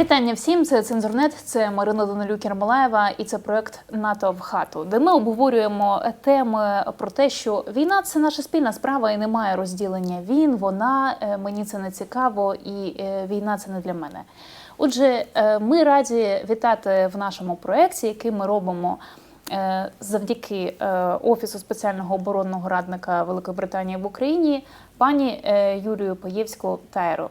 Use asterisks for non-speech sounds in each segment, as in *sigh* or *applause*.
Вітання всім. Це цензурнет. Це Марина Данилюк Ярмолаєва і це проект НАТО в хату, де ми обговорюємо теми про те, що війна це наша спільна справа і немає розділення. Він, вона е, мені це не цікаво, і е, війна це не для мене. Отже, е, ми раді вітати в нашому проєкті, який ми робимо. Завдяки Офісу спеціального оборонного радника Великої Британії в Україні пані Юлію Паєвську Тайру,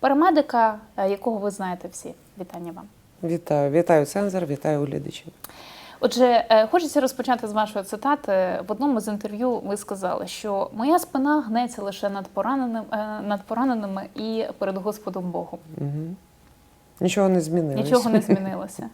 парамедика, е, якого ви знаєте всі. Вітання вам. Вітаю, вітаю цензор, вітаю глядачів. Отже, е, хочеться розпочати з вашої цитати. В одному з інтерв'ю ви сказали, що моя спина гнеться лише над пораненим е, над пораненими і перед Господом Богом. Угу. Нічого не змінилося. Нічого не змінилося.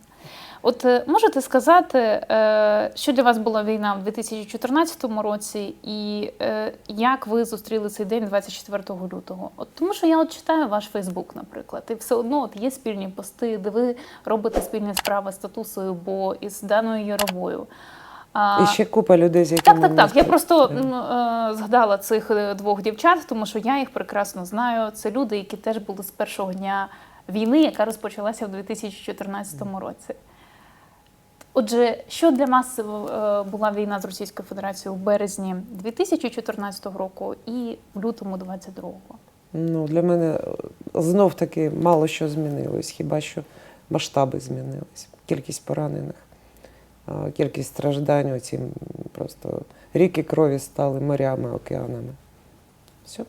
От е, можете сказати, е, що для вас була війна в 2014 році, і е, як ви зустріли цей день 24 лютого? От тому, що я от читаю ваш Фейсбук, наприклад, і все одно от є спільні пости, де ви робите спільні справи з Татусою, бо із Даною Яровою. А, І ще купа людей, з якими так, так, так. Я просто е, згадала цих двох дівчат, тому що я їх прекрасно знаю. Це люди, які теж були з першого дня війни, яка розпочалася в 2014 році. Отже, що для вас е, була війна з Російською Федерацією в березні 2014 року і в лютому 22-го? Ну, для мене е, знов таки мало що змінилось, хіба що масштаби змінились. Кількість поранених, кількість страждань, оці просто ріки крові стали морями, океанами. Все.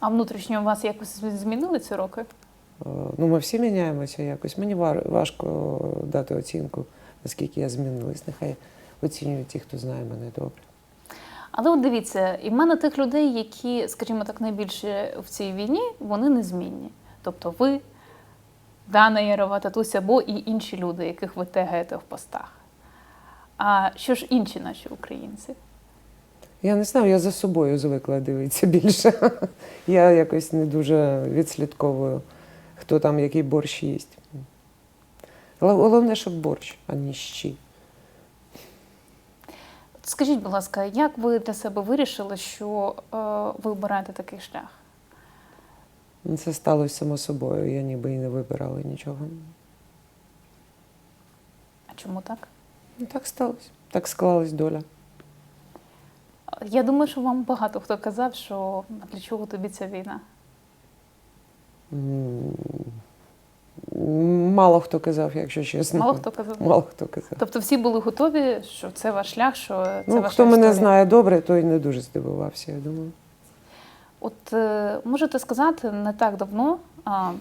А внутрішньо у вас якось змінили ці роки? Е, Ну, ми всі міняємося якось. Мені важко дати оцінку, наскільки я змінилась. Нехай оцінюють ті, хто знає мене добре. Але от дивіться, і в мене тих людей, які, скажімо так, найбільше в цій війні, вони незмінні. Тобто ви, Дана Ярова, Татуся, або і інші люди, яких ви тегаєте в постах. А що ж інші наші українці? Я не знаю, я за собою звикла дивитися більше. *laughs* Я якось не дуже відслідковую, хто там який борщ їсть. Гол- Головне, щоб борщ, а не щі. Скажіть, будь ласка, як ви для себе вирішили, що е, ви обираєте такий шлях? Ну, Це сталося само собою, я ніби і не вибирала нічого. А чому так? Ну так сталося. Так склалась доля. Я думаю, що вам багато хто казав, що для чого тобі ця війна? М, Мало хто казав, якщо чесно. Мало хто казав. Мало хто казав. Тобто всі були готові, що це ваш шлях, що це Ну, ваша хто мене історія? знає добре, той не дуже здивувався, я думаю. От е, можете сказати, не так давно,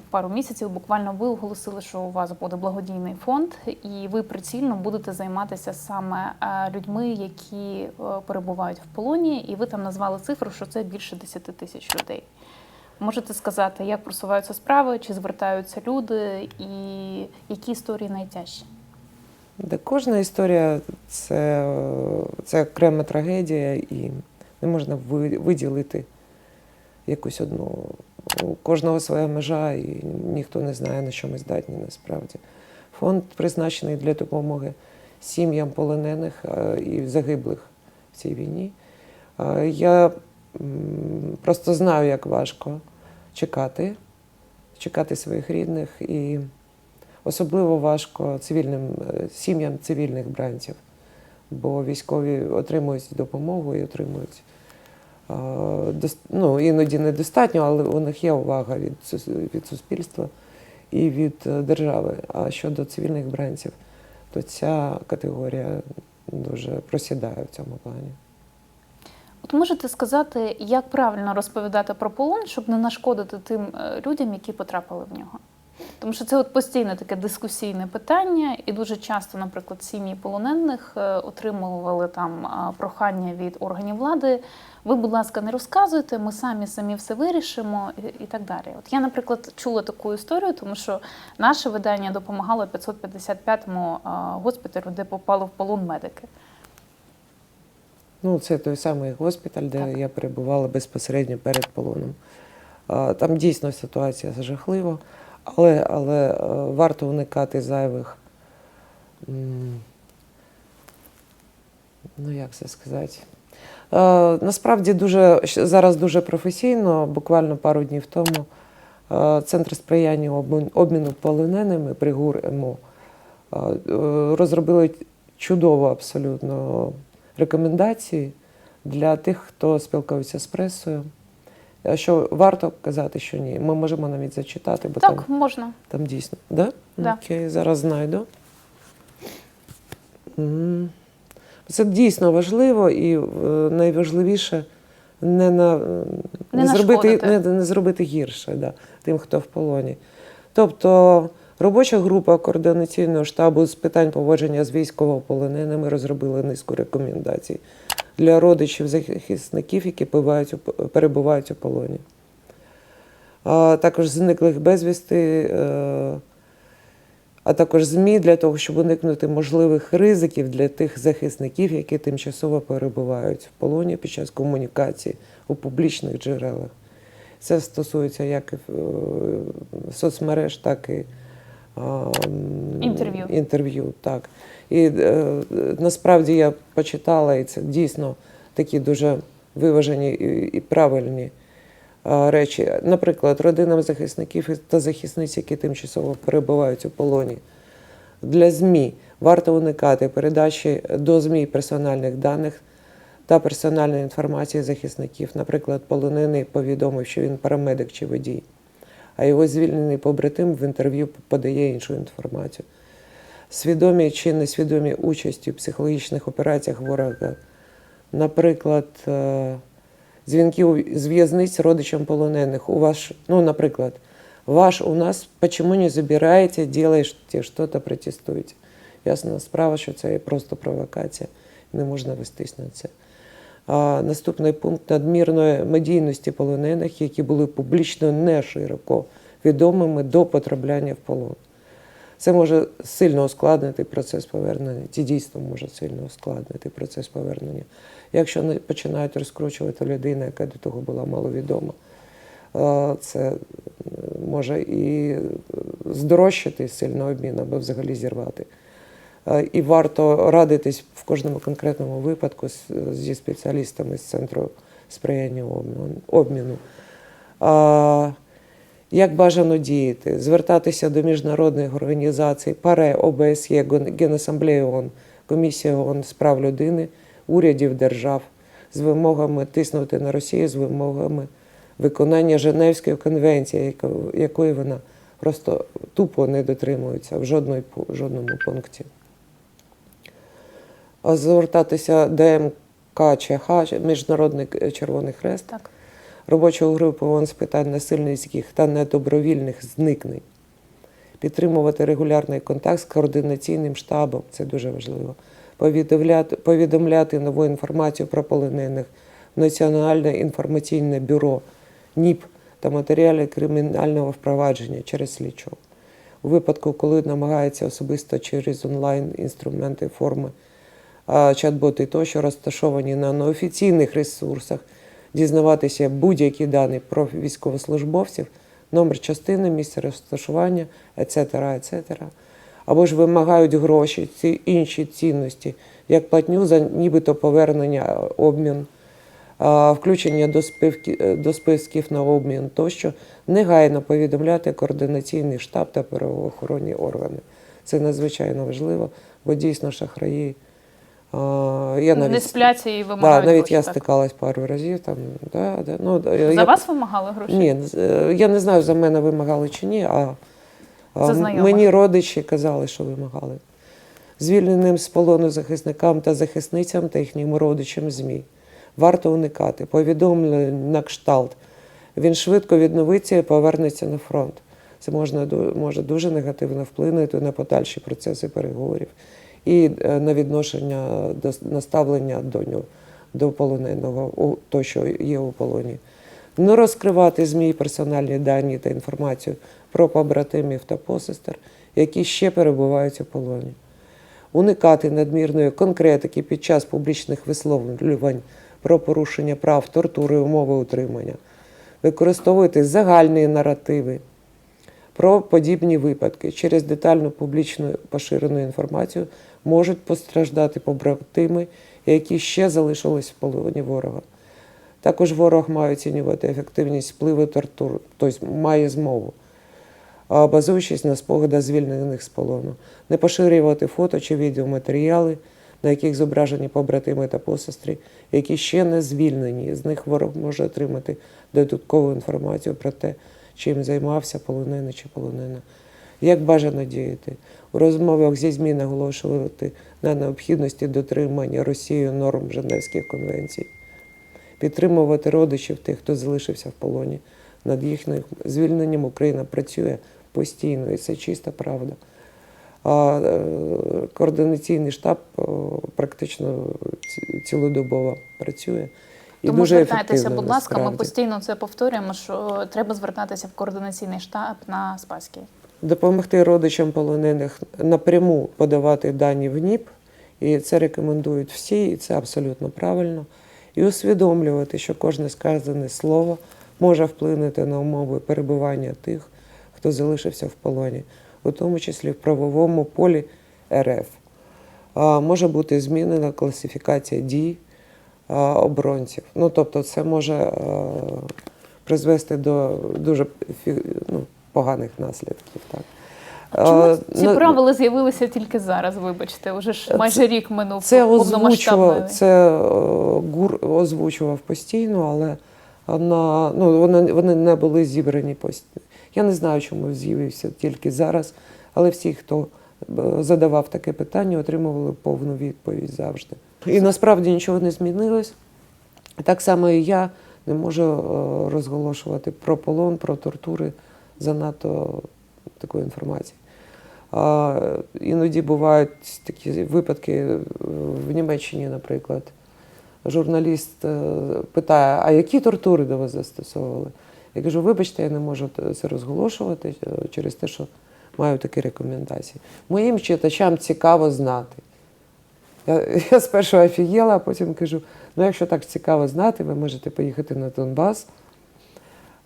пару місяців, буквально ви оголосили, що у вас буде благодійний фонд, і ви прицільно будете займатися саме е, людьми, які е, перебувають в полоні, і ви там назвали цифру, що це більше 10 тисяч людей. Можете сказати, як просуваються справи, чи звертаються люди, і які історії найтяжчі? Де кожна історія це, це окрема трагедія, і не можна виділити якусь одну. У кожного своя межа, і ніхто не знає, на що ми здатні насправді. Фонд призначений для допомоги сім'ям полонених е, і загиблих в цій війні. Е, Я просто знаю, як важко чекати, чекати своїх рідних і Особливо важко цивільним е, сім'ям цивільних бранців, бо військові отримують допомогу і отримують е, ну, іноді недостатньо, але у них є увага від, від суспільства і від е, держави. А щодо цивільних бранців, то ця категорія дуже просідає в цьому плані. От можете сказати, як правильно розповідати про полон, щоб не нашкодити тим е, людям, які потрапили в нього? Тому що це от постійне таке дискусійне питання, і дуже часто, наприклад, сім'ї полонених е, отримували там прохання від органів влади. Ви, будь ласка, не розказуйте, ми самі самі все вирішимо і, так далі. От я, наприклад, чула таку історію, тому що наше видання допомагало 555-му а, госпіталю, де попали в полон медики. Ну, це той самий госпіталь, де Так. я перебувала безпосередньо перед полоном. Там дійсно ситуація жахлива, але, але е, варто уникати зайвих. Ну, як це сказати? Насправді дуже зараз дуже професійно, буквально пару днів тому Центр сприяння обміну полоненими при ГУР МО е, розробили чудово абсолютно рекомендації для тих, хто спілкується з пресою. Що варто казати, що ні. Ми можемо навіть зачитати, бо Так, там, можна. там дійсно. Да? Да. Окей, зараз знайду. Це дійсно важливо і е, найважливіше не, на, Не зробити, не, не зробити гірше да, тим, хто в полоні. Тобто робоча група координаційного штабу з питань поводження з військовополоненими розробила низку рекомендацій для родичів захисників, які перебувають у, полоні. А також зниклих безвісти, е, а також ЗМІ для того, щоб уникнути можливих ризиків для тих захисників, які тимчасово перебувають в полоні під час комунікації у публічних джерелах. Це стосується як е, соцмереж, так і Інтерв'ю. інтерв'ю. Так. І е, насправді я почитала, і це дійсно такі дуже виважені і, і правильні речі. Наприклад, родинам захисників та захисниць, які тимчасово перебувають у полоні. Для ЗМІ варто уникати передачі до ЗМІ персональних даних та персональної інформації захисників. Наприклад, полонений повідомив, що він парамедик чи водій, а його звільнений побратим в інтерв'ю подає іншу інформацію. Свідомі чи несвідомі участі в психологічних операціях ворога. Наприклад, е, дзвінки у- з в'язниць родичам полонених. У вас, ну, наприклад, ваш у нас почему не забираєте, делаете что-то, протестуєте. Ясна справа, що це просто провокація, не можна вестись на це. Наступний пункт надмірної медійності полонених, які були публічно не широко відомими до потрапляння в полон. Це може сильно ускладнити процес повернення. Ті дійсно може сильно ускладнити процес повернення. Якщо не починають розкручувати людину, яка до того була маловідома, це може і здорожчати сильно обмін або взагалі зірвати. Е, І варто радитись в кожному конкретному випадку зі спеціалістами з центру сприяння обміну-. Як бажано діяти? Звертатися до міжнародних організацій, ПАРЕ, ОБСЄ, Генасамблеї ООН, Комісія ООН з прав людини, урядів держав з вимогами тиснути на Росію, з вимогами виконання Женевської конвенції, яко- якої вона просто тупо не дотримується в жодному пункті. Звертатися до МК ЧХ, Міжнародний Червоний Хрест, Так. робочу групу ООН з питань насильницьких та недобровільних зникнень. Підтримувати регулярний контакт з координаційним штабом, це дуже важливо. Повідомляти, повідомляти нову інформацію про полонених в Національне інформаційне бюро НІП та матеріали кримінального впровадження через слідчого. У випадку, коли намагається особисто через онлайн-інструменти форми, а, чат-боти тощо розташовані на неофіційних ресурсах, дізнаватися будь-які дані про військовослужбовців, номер частини, місце розташування, etc., etc. Або ж вимагають гроші, ці інші цінності, як платню за нібито повернення, обмін, включення до, спивки, е, до списків на обмін тощо, негайно повідомляти координаційний штаб та правоохоронні органи. Це надзвичайно важливо, бо дійсно шахраї. А, Я Не навіть, спляться і да, вимагають навіть гроші, я так. стикалась пару разів. Там, да, да, ну, За я, вас вимагали гроші? Ні, е, я не знаю, за мене вимагали чи ні, а, мені родичі казали, що вимагали. Звільненим з полону захисникам та захисницям та їхнім родичам ЗМІ. Варто уникати. Повідомлення на кшталт. Він швидко відновиться і повернеться на фронт. Це можна, може дуже негативно вплинути на подальші процеси переговорів і е, на відношення до наставлення до нього, до полоненого, то, що є у полоні. Не розкривати ЗМІ персональні дані та інформацію про побратимів та посестер, які ще перебувають у полоні. Уникати надмірної конкретики під час публічних висловлювань про порушення прав, тортури, умови утримання. Використовувати загальні наративи про подібні випадки. Через детальну публічну поширену інформацію можуть постраждати побратими, які ще залишились в полоні ворога. Також ворог має оцінювати ефективність впливу тортур, тобто має змову, базуючись на спогадах звільнених з полону, не поширювати фото чи відеоматеріали, на яких зображені побратими та посестри, які ще не звільнені. З них ворог може отримати додаткову інформацію про те, чим займався полонений чи полонена. Як бажано діяти? У розмовах зі ЗМІ наголошувати на необхідності дотримання Росією норм Женевських конвенцій, підтримувати родичів тих, хто залишився в полоні. Над їхнім звільненням Україна працює постійно, і це чиста правда. А е, координаційний штаб практично цілодобово працює. І Тому дуже звертайтеся, будь ласка, ми постійно це повторюємо, що треба звертатися в координаційний штаб на Спаській. Допомогти родичам полонених напряму подавати дані в НІП, і це рекомендують всі, і це абсолютно правильно. І усвідомлювати, що кожне сказане слово може вплинути на умови перебування тих, хто залишився в полоні, у тому числі в правовому полі РФ. Може бути змінена класифікація дій оборонців. Ну, тобто, це може призвести до дуже ну, поганих наслідків. Так. Чому Е, ці ну, правила з'явилися тільки зараз? Вибачте, уже ж майже рік минув Це озвучував, це е, ГУР озвучував постійно, але на, ну, вони, вони не були зібрані постійно. Я не знаю, чому з'явився тільки зараз, але всі, хто е, задавав таке питання, отримували повну відповідь завжди. І насправді нічого не змінилось. Так само і я не можу е, розголошувати про полон, про тортури занадто такої інформації. А, іноді бувають такі випадки в Німеччині, наприклад. Журналіст е, питає, а які тортури до вас застосовували? Я кажу, вибачте, я не можу це розголошувати е, через те, що маю такі рекомендації. Моїм читачам цікаво знати. Я, *laughs* я спершу офігела, а потім кажу: ну, якщо так цікаво знати, ви можете поїхати на Донбас,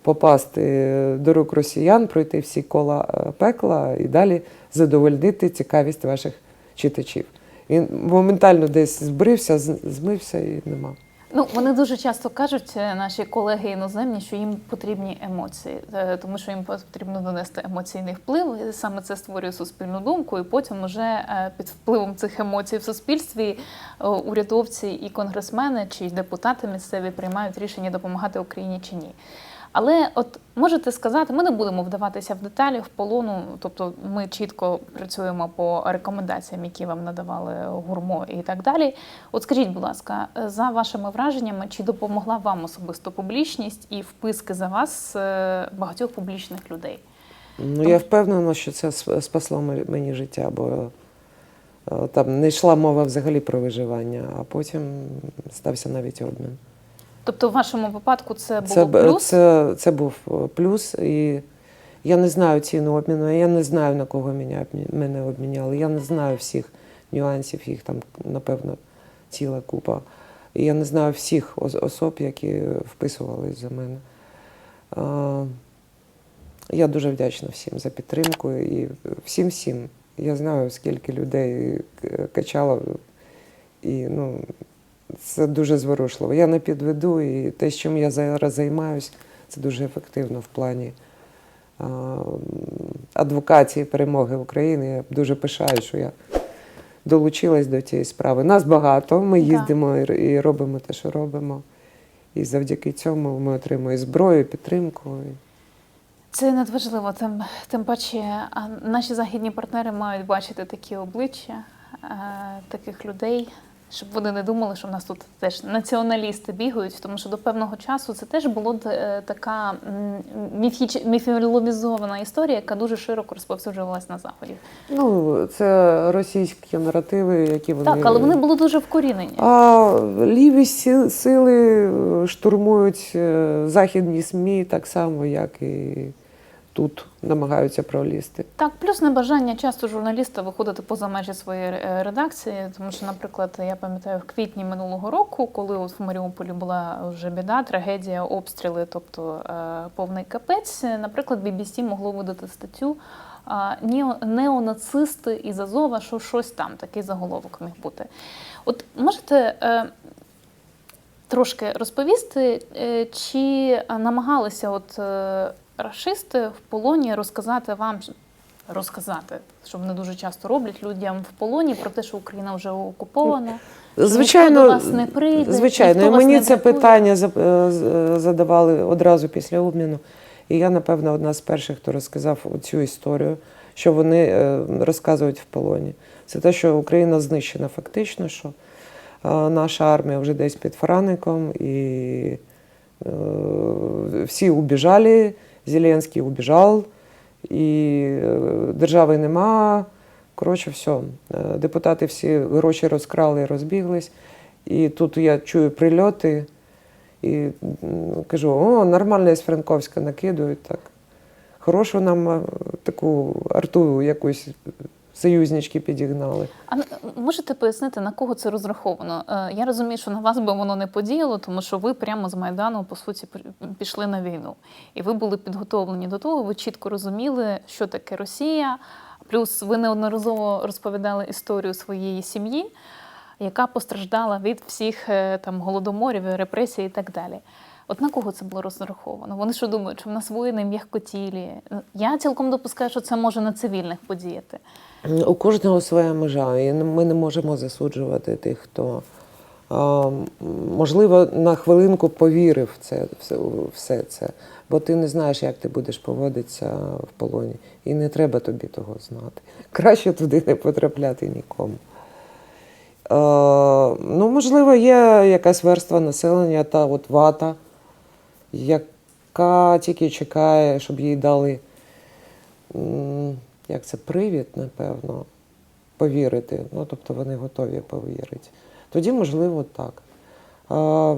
попасти до рук росіян, пройти всі кола е, пекла і далі задовольнити цікавість ваших читачів. Він моментально десь збрився, змився і нема. Ну вони дуже часто кажуть, е, наші колеги іноземні, що їм потрібні емоції, е, тому що їм потрібно донести емоційний вплив. І саме це створює суспільну думку, і потім уже е, під впливом цих емоцій в суспільстві е, урядовці і конгресмени чи депутати місцеві приймають рішення допомагати Україні чи ні. Але от можете сказати, ми не будемо вдаватися в деталі в полону, тобто ми чітко працюємо по рекомендаціям, які вам надавали гурмо і так далі. От скажіть, будь ласка, за вашими враженнями, чи допомогла вам особисто публічність і вписки за вас е, багатьох публічних людей? Ну, я впевнена, що це спасло мені життя, бо е, там не йшла мова взагалі про виживання, а потім стався навіть обмін. Тобто, в вашому випадку це було Це, плюс? це, це був е, плюс, і я не знаю ціну обміну, я не знаю, на кого мене, мене обміняли. Я не знаю всіх нюансів, їх там, напевно, ціла купа. І я не знаю всіх особ, які вписувались за мене. Я дуже вдячна всім за підтримку і всім всім. Я знаю, скільки людей качало, і ну, це дуже зворушливо. Я не підведу, і те, чим я зараз займаюся, це дуже ефективно в плані а, адвокації перемоги України. Я дуже пишаю, що я долучилась до цієї справи. Нас багато, ми їздимо і, робимо те, що робимо. І завдяки цьому ми отримуємо і зброю, і підтримку. Це надважливо. Тим, тим паче, наші західні партнери мають бачити такі обличчя е, таких людей, щоб вони не думали, що в нас тут теж націоналісти бігають, тому що до певного часу це теж була е, така міфіч- міфологізована історія, яка дуже широко розповсюджувалась на заході. Ну, це російські наративи, які вони. Так, але вони були дуже вкорінені. А ліві сили штурмують е, західні СМІ так само, як і тут намагаються пролізти. Так, плюс небажання часто журналіста виходити поза межі своєї е, редакції, тому що, наприклад, я пам'ятаю в квітні минулого року, коли от в Маріуполі була вже біда, трагедія, обстріли, тобто е, повний капець. е, Наприклад, BBC могло видати статтю а, неонацисти із Азова, що щось там, такий заголовок міг бути. От можете. е, трошки розповісти, е, чи намагалися от е, рашисти в полоні розказати вам розказати, що вони дуже часто роблять людям в полоні про те, що Україна вже окупована. Звичайно, до вас не прийде, звичайно, і мені це питання е, е, задавали одразу після обміну. І я, напевно, одна з перших, хто розказав цю історію, що вони е, розказують в полоні. Це те, що Україна знищена фактично, що наша армія вже десь під Фраником, і всі убіжали, Зеленський убіжав, і е, держави нема. Коротше, все. Е, Депутати всі гроші розкрали розбіглись. І тут я чую прильоти і кажу: о, нормально з Франковська накидують так. Хорошу нам е, таку арту якусь союзнички підігнали. А можете пояснити, на кого це розраховано? Е, Я розумію, що на вас би воно не подіяло, тому що ви прямо з Майдану, по суті, пішли на війну. І ви були підготовлені до того, ви чітко розуміли, що таке Росія. Плюс ви неодноразово розповідали історію своєї сім'ї, яка постраждала від всіх е, там голодоморів, репресій і так далі. От на кого це було розраховано? Вони що думають, що в нас воїни м'якотілі? Я цілком допускаю, що це може на цивільних подіяти. У кожного своя межа, і ми не можемо засуджувати тих, хто можливо на хвилинку повірив в це все, це, бо ти не знаєш, як ти будеш поводитися в полоні, і не треба тобі того знати. Краще туди не потрапляти нікому. Е, ну, можливо, є якась верства населення, та от вата, яка тільки чекає, щоб їй дали як це привід, напевно, повірити. Ну, тобто вони готові повірити. Тоді, можливо, так. А,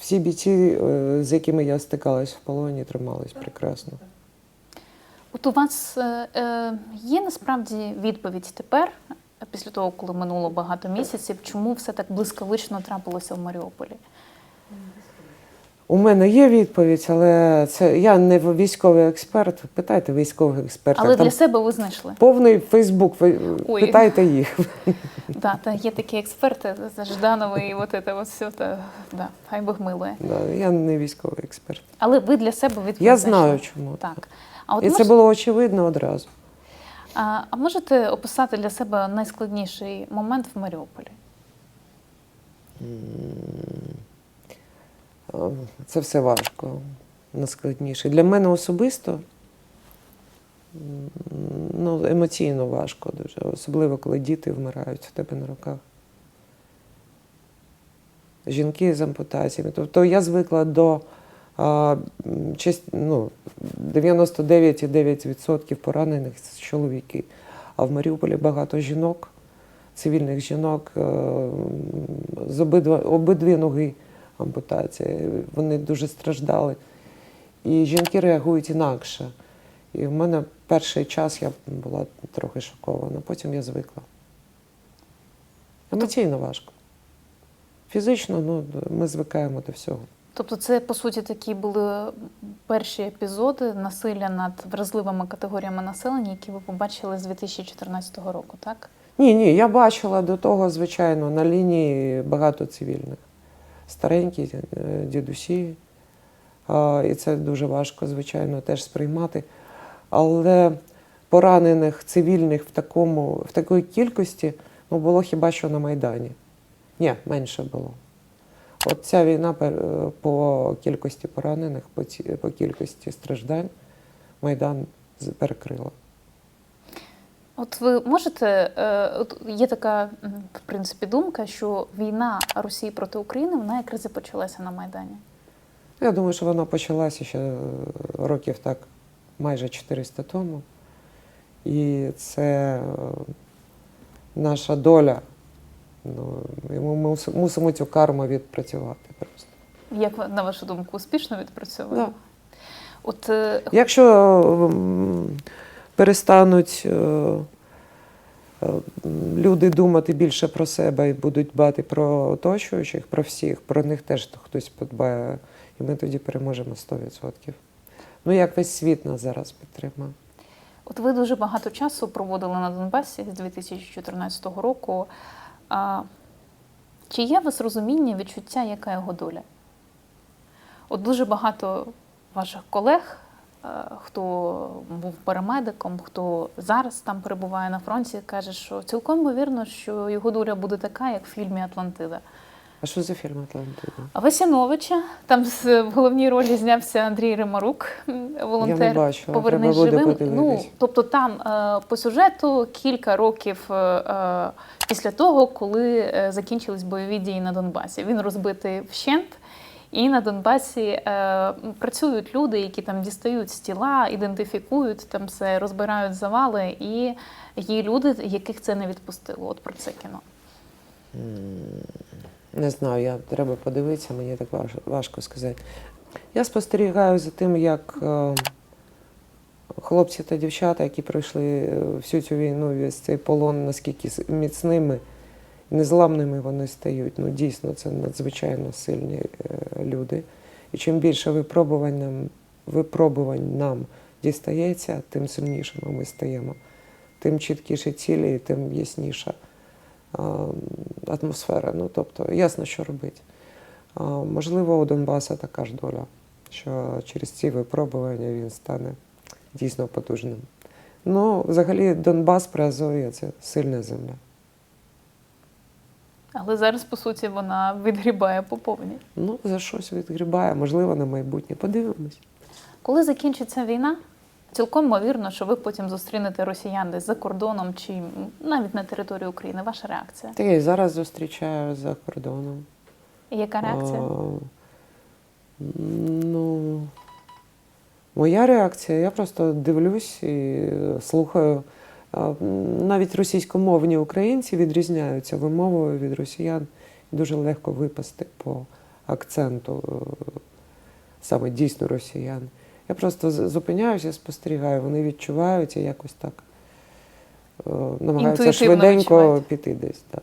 всі бійці, е, з якими я стикалась в полоні, тримались прекрасно. От у вас е, е, є насправді відповідь тепер, після того, коли минуло багато місяців, чому все так блискавично трапилося в Маріуполі? У мене є відповідь, але це я не військовий експерт. Питайте військових експертів. Але Там для себе ви знайшли. повний Фейсбук. ви Ой. Питайте їх. *laughs* Да, та є такі експерти, це Ждановий, і от це от все, та, да, хай Бог милує. Да, я не військовий експерт. Але ви для себе відповідь Я знайшли. знаю, чому. Так. А, от І це було очевидно одразу. а, а можете описати для себе найскладніший момент в Маріуполі? Це все важко, найскладніше. Для мене особисто ну, емоційно важко дуже, особливо коли діти вмирають в тебе на руках. Жінки з ампутаціями. Тобто я звикла до а, ну, 99,9% поранених чоловіки. А в Маріуполі багато жінок, цивільних жінок е, з обидва, обидві ноги ампутація. Вони дуже страждали. І жінки реагують інакше. І в мене перший час я була трохи шокована, потім я звикла. Емоційно важко. Фізично ну, ми звикаємо до всього. Тобто, це по суті такі були перші епізоди насилля над вразливими категоріями населення, які ви побачили з 2014 року, так? Ні, ні, я бачила до того, звичайно, на лінії багато цивільних. Старенькі е, дідусі. І це дуже важко, звичайно, теж сприймати. Але поранених цивільних в, такому, в такій кількості ну, було хіба що на Майдані. Ні, менше було. От ця війна е, по кількості поранених, по, кількості страждань Майдан перекрила. От ви можете, е, от є така в принципі думка, що війна Росії проти України вона якраз і почалася на Майдані. Я думаю, що вона почалася ще е, років так майже 400 тому. І це е, наша доля. Ну, і ми мусимо цю карму відпрацювати просто. Як ви, на вашу думку, успішно відпрацьовує? Да. От Якщо перестануть е, е, люди думати більше про себе і будуть дбати про оточуючих, про всіх, про них теж хтось подбає, і ми тоді переможемо 100%. Ну, як весь світ нас зараз підтримує. От ви дуже багато часу проводили на Донбасі з 2014 року. А, Чи є у вас розуміння, відчуття, яка його доля? От дуже багато ваших колег, хто був парамедиком, хто зараз там перебуває на фронті, каже, що цілком ймовірно, що його доля буде така, як в фільмі Атлантида. А що за фільм Атлантида? Васяновича, там з- в головній ролі знявся Андрій Римарук, волонтер. Я не бачила, Повернись треба буде живим. подивитись. Ну, тобто там е, по сюжету кілька років е, е, після того, коли е, закінчились бойові дії на Донбасі. Він розбитий вщент. І на Донбасі е, працюють люди, які там дістають з тіла, ідентифікують там все, розбирають завали, і є люди, яких це не відпустило. От про це кіно. Не знаю, я треба подивитися, мені так важко сказати. Я спостерігаю за тим, як е, хлопці та дівчата, які пройшли е, всю цю війну, весь цей полон, наскільки міцними, незламними вони стають. Ну, дійсно, це надзвичайно сильні е, люди. І чим більше випробувань нам, випробувань нам дістається, тим сильнішими ми стаємо. Тим чіткіші цілі, і тим ясніша атмосфера. Ну, тобто, ясно, що робити. Можливо, у Донбаса така ж доля, що через ці випробування він стане дійсно потужним. Ну, взагалі, Донбас Приазов'я це сильна земля. Але зараз, по суті, вона відгрібає по повній. Ну, за щось відгрібає, можливо, на майбутнє. Подивимось. Коли закінчиться війна, цілком ймовірно, що ви потім зустрінете росіян десь за кордоном чи навіть на території України. Ваша реакція? Та я і зараз зустрічаю за кордоном. І яка реакція? А, ну, моя реакція, я просто дивлюсь і слухаю. Навіть російськомовні українці відрізняються вимовою від росіян. Дуже легко випасти по акценту е, саме дійсно росіян. Я просто зупиняюся, спостерігаю, вони відчувають і якось так е, намагаються Інтуїтивно швиденько відчувають. піти десь. Так.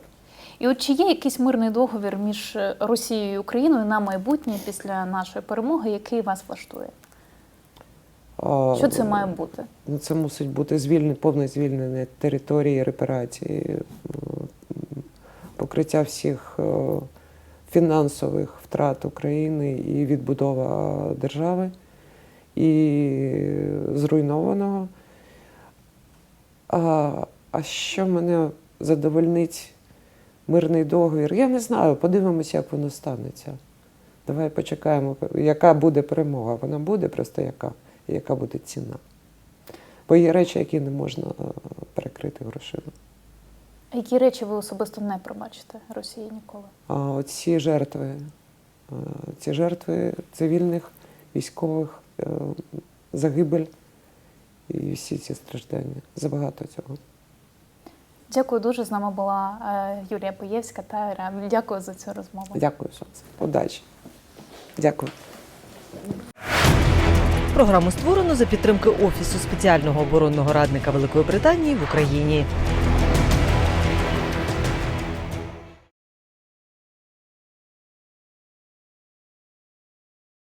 І от чи є якийсь мирний договір між е, Росією і Україною на майбутнє після нашої перемоги, який вас влаштує? Що це має бути? Ну, це мусить бути звільнення, повне звільнення території, репарації, покриття всіх е, фінансових втрат України і відбудова держави і зруйнованого. А, а що мене задовольнить мирний договір? Я не знаю, подивимося, як воно станеться. Давай почекаємо, яка буде перемога. Вона буде просто яка, і яка буде ціна. Бо є речі, які не можна е, перекрити грошима. А Які речі ви особисто не пробачите Росії ніколи? А оці жертви, е, ці жертви цивільних, військових, е, загибель і всі ці страждання. Забагато цього. Дякую дуже. З нами була Юлія Поєвська та Іра. Дякую за цю розмову. Дякую, сонце. Удачі. Дякую. Програму створено за підтримки Офісу спеціального оборонного радника Великої Британії в Україні.